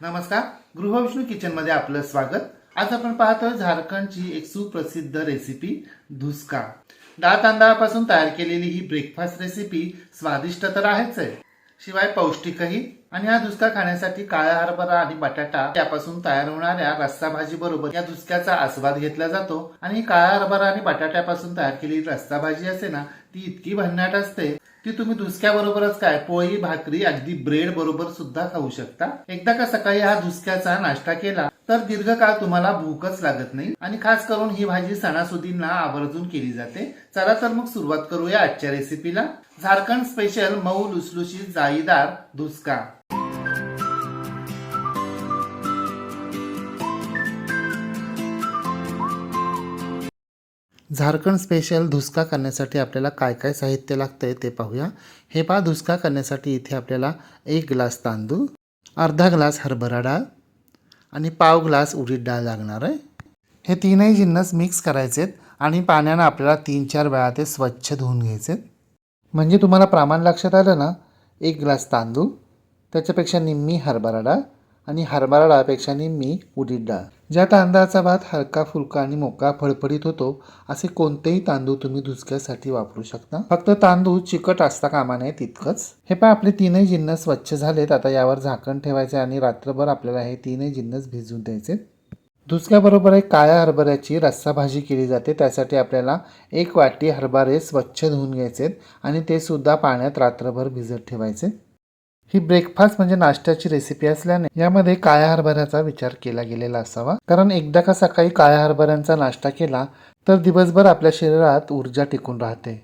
नमस्कार गृहविष्णू किचनमध्ये आपलं स्वागत. आज आपण पाहतो झारखंडची एक सुप्रसिद्ध रेसिपी धुसका. डाळ तांदळापासून तयार केलेली ही ब्रेकफास्ट रेसिपी स्वादिष्ट तर आहेच आहे. शिवाय पौष्टिकही. आणि हा धुसका खाण्यासाठी काळा हरभरा आणि बटाटा त्यापासून तयार होणाऱ्या रस्सा भाजी बरोबर. या धुसक्याचा आस्वाद घेतला जातो आणि काळा हरभरा आणि बटाट्यापासून तयार केलेली रस्सा भाजी असते ना ती इतकी भन्नाट असते ती तुम्ही धुसक्याबरोबरच काय पोळी भाकरी अगदी ब्रेड बरोबर सुद्धा खाऊ शकता. एकदा का सकाळी हा धुसक्याचा नाश्ता केला तर दीर्घकाळ तुम्हाला भूकच लागत नाही. आणि खास करून ही भाजी सणासुदींना आवर्जून केली जाते. चला तर मग सुरुवात करूया आजच्या रेसिपीला झारखंड स्पेशल मऊ लुसलुशी जाळीदार धुसका झारखंड स्पेशल धुसका करण्यासाठी आपल्याला काय काय साहित्य लागतंय ते पाहूया. हे पहा धुसका करण्यासाठी इथे आपल्याला एक ग्लास तांदूळ अर्धा ग्लास हरभरा डाळ आणि पाव ग्लास उडीद डाळ लागणार आहे. हे तीनही जिन्नस मिक्स करायचे आहेत आणि पाण्यानं आपल्याला तीन चार वेळा ते स्वच्छ धुवून घ्यायचे आहेत म्हणजे तुम्हाला प्रमाण लक्षात आलं ना एक ग्लास तांदूळ त्याच्यापेक्षा निम्मी हरभरा डाळ आणि हरभरा डाळपेक्षा निम्मी उडीद डाळ. ज्या तांदळाचा भात हलका फुलका आणि मोका फडफडीत होतो असे कोणतेही तांदूळ तुम्ही धुसक्यासाठी वापरू शकता. फक्त तांदूळ चिकट असता कामा नये तितकंच. हे पण आपले तीनही जिन्नस स्वच्छ झालेत. आता यावर झाकण ठेवायचे आणि रात्रभर आपल्याला हे तीनही जिन्नस भिजून द्यायचे. दुसऱ्याबरोबर एक काळ्या हरभऱ्याची रस्सा भाजी केली जाते. त्यासाठी आपल्याला एक वाटी हरभरे स्वच्छ धुवून घ्यायचे आणि ते सुद्धा पाण्यात रात्रभर भिजत ठेवायचे. ही ब्रेकफास्ट म्हणजे नाश्त्याची रेसिपी असल्याने यामध्ये काळ्या हरभऱ्याचा विचार केला गेलेला असावा. कारण एकदा का सकाळी काळ्या हरभऱ्यांचा नाश्ता केला तर दिवसभर आपल्या शरीरात ऊर्जा टिकून राहते.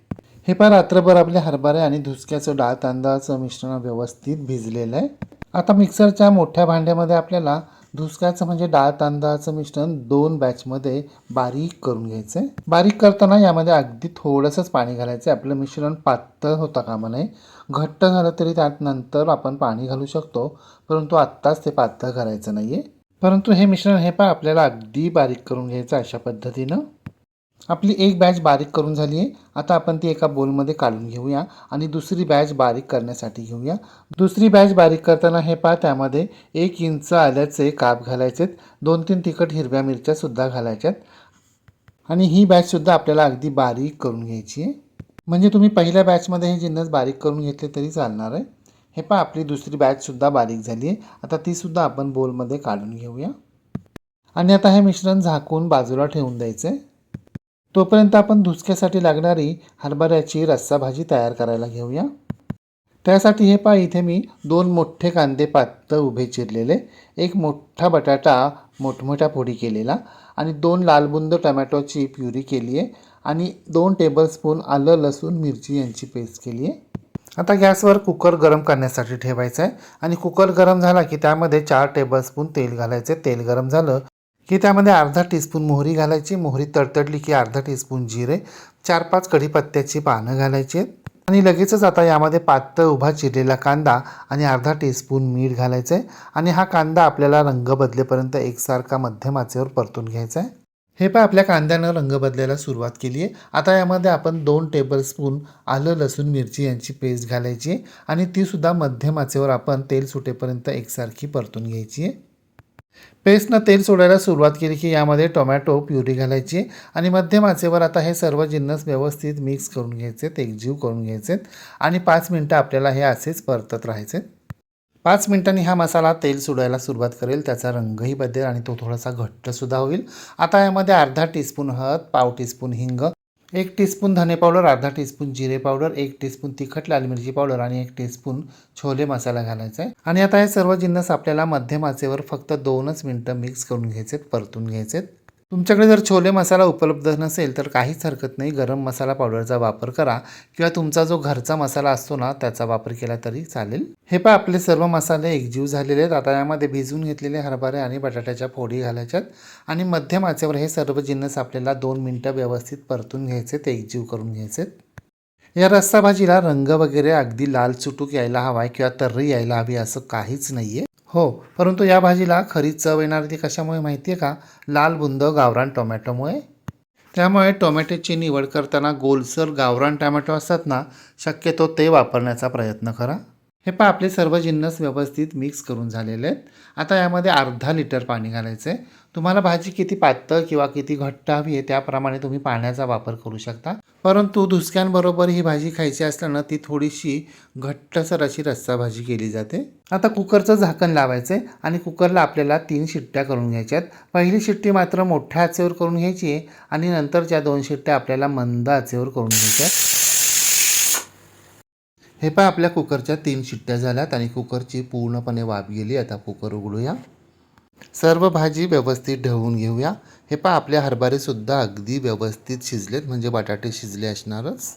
हे पण रात्रभर आपले हरभरे आणि धुसक्याचं डाळ तांदळाचं मिश्रण व्यवस्थित भिजलेलं आहे. आता मिक्सरच्या मोठ्या भांड्यामध्ये आपल्याला धुसक्याचं म्हणजे डाळ तांदळाचं मिश्रण दोन बॅचमध्ये बारीक करून घ्यायचं. आहे बारीक करताना यामध्ये अगदी थोडंसंच पाणी घालायचं. आहे आपलं मिश्रण पातळ होता कामा नये. घट्ट झालं तरी त्यात नंतर आपण पाणी घालू शकतो परंतु आत्ताच ते पातळ करायचं नाही आहे परंतु हे मिश्रण हे पण आपल्याला अगदी बारीक करून घ्यायचं अशा पद्धतीनं. आपली एक बॅच बारीक करून झाली आहे. आता आपण ती एका बोलमध्ये काढून घेऊया आणि दुसरी बॅच बारीक करण्यासाठी घेऊया. दुसरी बॅच बारीक करताना हे पहा त्यामध्ये एक इंच आल्याचे काप घालायचेत. दोन तीन तिखट हिरव्या मिरच्यासुद्धा घालायच्यात. आणि ही बॅचसुद्धा आपल्याला अगदी बारीक करून घ्यायची आहे. म्हणजे तुम्ही पहिल्या बॅचमध्ये हे जिन्नस बारीक करून घेतले तरी चालणार आहे. हे पहा आपली दुसरी बॅचसुद्धा बारीक झाली आहे. आता तीसुद्धा आपण बोलमध्ये काढून घेऊया. आणि आता हे मिश्रण झाकून बाजूला ठेवून द्यायचं आहे तोपर्यंत आपण धुसक्यासाठी लागणारी हरभऱ्याची रस्सा भाजी तयार करायला घेऊया. त्यासाठी हे पहा इथे मी दोन मोठे कांदे पातळ उभे चिरलेले एक मोठा बटाटा मोठमोठ्या फोडी केलेला आणि दोन लालबुंद टमॅटोची प्युरी केली आहे आणि दोन टेबलस्पून आलं लसूण मिरची यांची पेस्ट केली आहे. आता गॅसवर कुकर गरम करण्यासाठी ठेवायचं आहे आणि कुकर गरम झाला की त्यामध्ये चार टेबलस्पून तेल घालायचे तेल गरम झालं की त्यामध्ये अर्धा टीस्पून मोहरी घालायची मोहरी तडतडली की अर्धा टीस्पून जिरे चार पाच कढीपत्त्याची पानं घालायची आहेत. आणि लगेचच आता यामध्ये पातळ उभा चिरलेला कांदा आणि अर्धा टीस्पून मीठ घालायचं आहे आणि हा कांदा आपल्याला रंग बदलेपर्यंत एकसारखा मध्यम आचेवर परतून घ्यायचा आहे. हे पण आपल्या कांद्यानं रंग बदलायला सुरुवात केली आहे. आता यामध्ये आपण दोन टेबलस्पून आलं लसूण मिरची यांची पेस्ट घालायची आहे. आणि तीसुद्धा मध्यम आचेवर आपण तेल सुटेपर्यंत एकसारखी परतून घ्यायची आहे. पेस्टनं तेल सोडायला सुरुवात केली की यामध्ये टोमॅटो प्युरी घालायची आणि मध्यम आचेवर आता हे सर्व जिन्नस व्यवस्थित मिक्स करून घ्यायचे एकजीव करून घ्यायचे आणि पाच मिनटं आपल्याला हे असेच परतत राहायचे. पाच मिनिटांनी हा मसाला तेल सोडायला सुरुवात करेल त्याचा रंगही बदलेल आणि तो थोडासा घट्टसुद्धा होईल. आता यामध्ये अर्धा टीस्पून हळद पाव टीस्पून हिंग एक टीस्पून धने पावडर अर्धा टीस्पून जिरे पावडर एक टीस्पून तिखट लाल मिरची पावडर आणि एक टीस्पून छोले मसाला घालायचा. आहे आणि आता हे सर्व जिन्नस आपल्याला मध्यम आचेवर फक्त दोनच मिनटं मिक्स करून घ्यायचेत परतून घ्यायचेत. तुमच्याकडे जर छोले मसाला उपलब्ध नसेल तर काहीच हरकत नाही. गरम मसाला पावडरचा वापर करा किंवा तुमचा जो घरचा मसाला असतो ना त्याचा वापर केला तरी चालेल. हे पण आपले सर्व मसाले एकजीव झालेले आहेत. आता यामध्ये भिजून घेतलेले हरभरे आणि बटाट्याच्या फोडी घालायच्यात आणि मध्यम आचेवर हे सर्व जिन्नस आपल्याला दोन मिनटं व्यवस्थित परतून घ्यायचे ते एकजीव करून घ्यायचे या रस्सा भाजीला रंग वगैरे अगदी लाल चुटूक यायला हवा आहे किंवा तर्री यायला हवी असं काहीच नाही आहे हो परंतु या भाजीला खरी चव येणार ती कशामुळे माहिती आहे का? लाल बुंद गावरान टोमॅटोमुळे. त्यामुळे टोमॅटोची निवड करताना गोलसर गावरान टोमॅटो असतात ना शक्यतो ते वापरण्याचा प्रयत्न करा. हे पहा आपले सर्व जिन्नस व्यवस्थित मिक्स करून झालेले आहेत. आता यामध्ये अर्धा लिटर पाणी घालायचं आहे. तुम्हाला भाजी किती पातळ किंवा किती घट्ट हवी आहे त्याप्रमाणे तुम्ही पाण्याचा वापर करू शकता. परंतु धुसक्यांबरोबर ही भाजी खायची असल्यानं ती थोडीशी घट्टसर अशी रस्सा भाजी केली जाते. आता कुकरचं झाकण लावायचं आहे आणि कुकरला आपल्याला तीन शिट्ट्या करून घ्यायच्या आहेत. पहिली शिट्टी मात्र मोठ्या आचेवर करून घ्यायची आहे आणि नंतरच्या दोन शिट्ट्या आपल्याला मंद आचेवर करून घ्यायच्या आहेत. हे पहा आपल्या कुकरच्या तीन शिट्ट्या झाल्यात आणि कुकरची पूर्णपणे वाफ गेली. आता कुकर उघडूया. सर्व भाजी व्यवस्थित ढवून घेऊया. हे पहा आपले हरभरेसुद्धा अगदी व्यवस्थित शिजलेत म्हणजे बटाटे शिजले असणारच.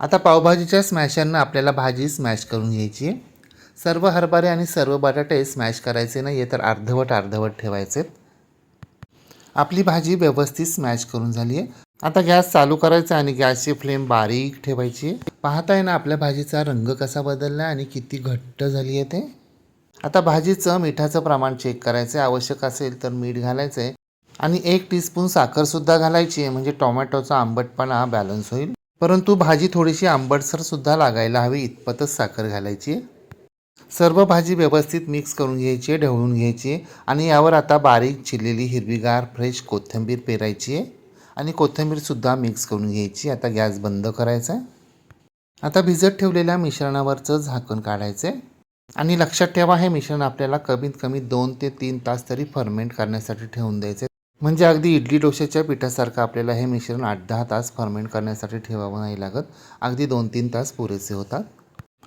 आता पावभाजीच्या स्मॅशरनं आपल्याला भाजी स्मॅश करून घ्यायची आहे. सर्व हरभरे आणि सर्व बटाटे स्मॅश करायचे नाही आहे तर अर्धवट अर्धवट ठेवायचे आपली भाजी व्यवस्थित स्मॅश करून झाली आहे. आता गॅस चालू करायचा आणि गॅसची फ्लेम बारीक ठेवायची. आहे पाहताय ना आपल्या भाजीचा रंग कसा बदलला आणि किती घट्ट झाली आहे ते? आता भाजीचं मिठाचं प्रमाण चेक करायचं आहे आवश्यक असेल तर मीठ घालायचं आहे आणि एक टीस्पून साखरसुद्धा घालायची आहे. म्हणजे टोमॅटोचा आंबटपणा बॅलन्स होईल. परंतु भाजी थोडीशी आंबटसरसुद्धा लागायला हवी. इतपतच साखर घालायची. आहे सर्व भाजी व्यवस्थित मिक्स करून घ्यायची आहे ढवळून घ्यायची आहे. आणि यावर आता बारीक चिरलेली हिरवीगार फ्रेश कोथिंबीर पेरायची आहे. आणि कोथिंबीरसुद्धा मिक्स करून घ्यायची. आता गॅस बंद करायचा. आहे आता भिजत ठेवलेल्या मिश्रणावरचं झाकण काढायचं. आहे आणि लक्षात ठेवा हे मिश्रण आपल्याला कमीत कमी दोन ते तीन तास तरी फर्मेंट करण्यासाठी ठेवून द्यायचे. म्हणजे अगदी इडली डोश्याच्या पिठासारखं आपल्याला हे मिश्रण आठ दहा तास फर्मेंट करण्यासाठी ठेवावं नाही लागत. अगदी दोन तीन तास पुरेसे होतात.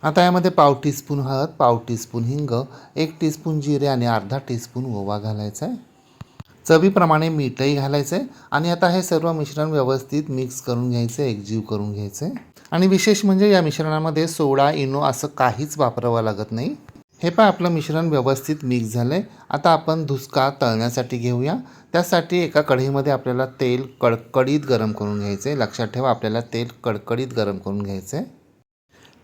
आता यामध्ये पाव टीस्पून हळद पाव टीस्पून हिंग एक टीस्पून जिरे आणि अर्धा टीस्पून ओवा घालायचा आहे. चवीप्रमाणे मीठही घालायचं आहे आणि आता हे सर्व मिश्रण व्यवस्थित मिक्स करून घ्यायचं आहे एकजीव करून घ्यायचं. आहे आणि विशेष म्हणजे या मिश्रणामध्ये सोडा इनो असं काहीच वापरावं लागत नाही. हे पण आपलं मिश्रण व्यवस्थित मिक्स झालं आहे आता आपण धुसका तळण्यासाठी घेऊया. त्यासाठी एका कढईमध्ये आपल्याला तेल कडकडीत गरम करून घ्यायचं. आहे लक्षात ठेवा आपल्याला तेल कडकडीत गरम करून घ्यायचं. आहे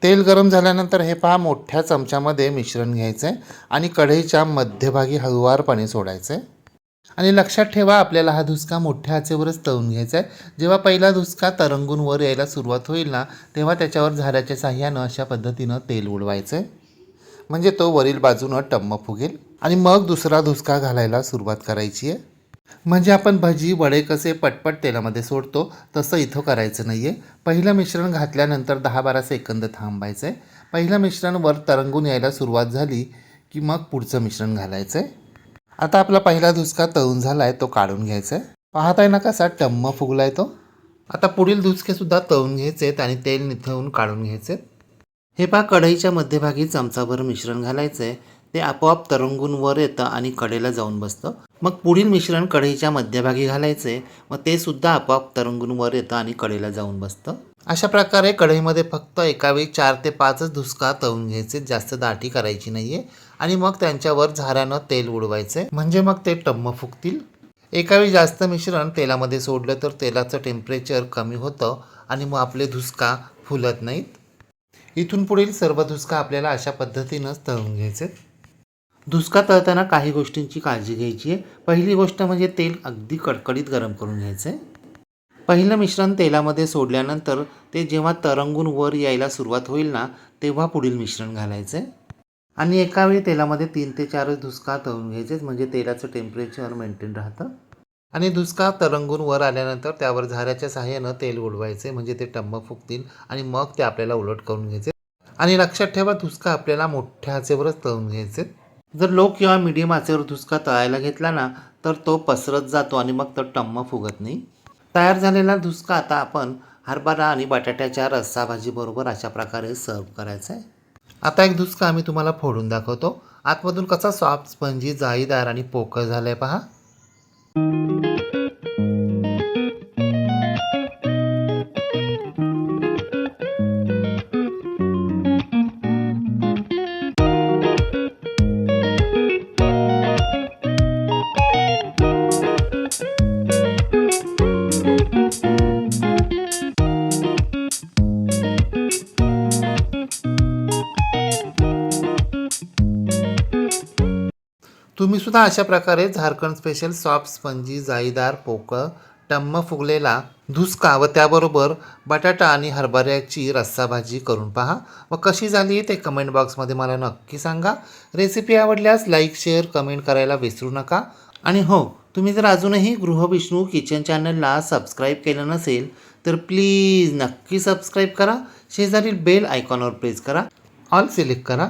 तेल गरम झाल्यानंतर हे पहा मोठ्या चमच्यामध्ये मिश्रण घ्यायचं आहे आणि कढईच्या मध्यभागी हळुवारपणे सोडायचं. आहे आणि लक्षात ठेवा आपल्याला हा धुसका मोठ्या आचेवरच तळून घ्यायचा आहे. जेव्हा पहिला धुसका तरंगून वर यायला सुरुवात होईल ना तेव्हा त्याच्यावर झाऱ्याच्या साह्यानं अशा पद्धतीनं तेल उडवायचं आहे. म्हणजे तो वरील बाजूनं टम्म फुगेल आणि मग दुसरा धुसका घालायला सुरुवात करायची आहे. म्हणजे आपण भजी वडे कसे पटपट तेलामध्ये सोडतो तसं इथं करायचं नाही आहे पहिलं मिश्रण घातल्यानंतर दहा बारा सेकंद थांबायचं आहे. पहिलं मिश्रण वर तरंगून यायला सुरुवात झाली की मग पुढचं मिश्रण घालायचं आहे. आता आपला पहिला धुसका तळून झाला आहे तो काढून घ्यायचा आहे पाहताय ना कसा टम्म फुगला आहे तो? आता पुढील धुसकेसुद्धा तळून घ्यायचे आहेत आणि तेल निथळून काढून घ्यायचे आहेत हे पहा कढईच्या मध्यभागी चमचाभर मिश्रण घालायचं आहे ते आपोआप तरंगून वर येतं आणि कडेला जाऊन बसतं. मग पुढील मिश्रण कढईच्या मध्यभागी घालायचं आहे मग ते सुद्धा आपोआप तरंगून वर येतं आणि कडेला जाऊन बसतं. अशा प्रकारे कढईमध्ये फक्त एकावेळी चार ते पाचच धुसका तळून घ्यायचे जास्त दाटी करायची नाही आहे आणि मग त्यांच्यावर झाऱ्यानं तेल उडवायचे. म्हणजे मग ते टम्म फुगतील. एकावेळी जास्त मिश्रण तेलामध्ये सोडलं तर तेलाचं टेम्परेचर कमी होतं आणि मग आपले धुसका फुलत नाहीत. इथून पुढील सर्व धुसका आपल्याला अशा पद्धतीनंच तळून घ्यायचे. धुसका तळताना काही गोष्टींची काळजी घ्यायची आहे. पहिली गोष्ट म्हणजे तेल अगदी कडकडीत गरम करून घ्यायचं. आहे पहिलं मिश्रण तेलामध्ये सोडल्यानंतर ते जेव्हा तरंगून वर यायला सुरुवात होईल ना तेव्हा पुढील मिश्रण घालायचं. आहे आणि एकावेळी तेलामध्ये तीन ते चारच धुसका तळून घ्यायचेच म्हणजे तेलाचं टेम्परेचर मेंटेन राहतं. आणि धुसका तरंगून वर आल्यानंतर त्यावर झाऱ्याच्या सहाय्यानं तेल उडवायचे म्हणजे ते टम्म फुगतील आणि मग ते आपल्याला उलट करून घ्यायचे. आणि लक्षात ठेवा धुसका आपल्याला मोठ्या आचेवरच तळून घ्यायचे. जर लो किंवा मिडियम आचेवर धुसका तळायला घेतला ना तर तो पसरत जातो आणि मग तो टम्म फुगत नाही. तयार झालेला धुसका आता आपण हरभरा आणि बटाट्याच्या रस्सा भाजीबरोबर अशा प्रकारे सर्व करायचा आहे. आता एक धुसका आम्ही तुम्हाला फोडून दाखवतो. आतमधून कसा सॉफ्ट स्पंजी जाळीदार आणि पोकळ आहे पहा. सुद्धा अशा प्रकारे झारखंड स्पेशल सॉफ्ट स्पंजी जाळीदार पोकळ टम्म फुगलेला धुसका व त्याबरोबर बटाटा आणि हरभऱ्याची रस्सा भाजी करून पहा. व कशी झाली ते कमेंट बॉक्समध्ये मला नक्की सांगा. रेसिपी आवडल्यास लाईक शेअर कमेंट करायला विसरू नका. आणि हो तुम्ही जर अजूनही गृहविष्णू किचन चॅनलला सबस्क्राईब केलं नसेल तर प्लीज नक्की सबस्क्राईब करा. शेजारील बेल आयकॉनवर प्रेस करा. ऑल सिलेक्ट करा.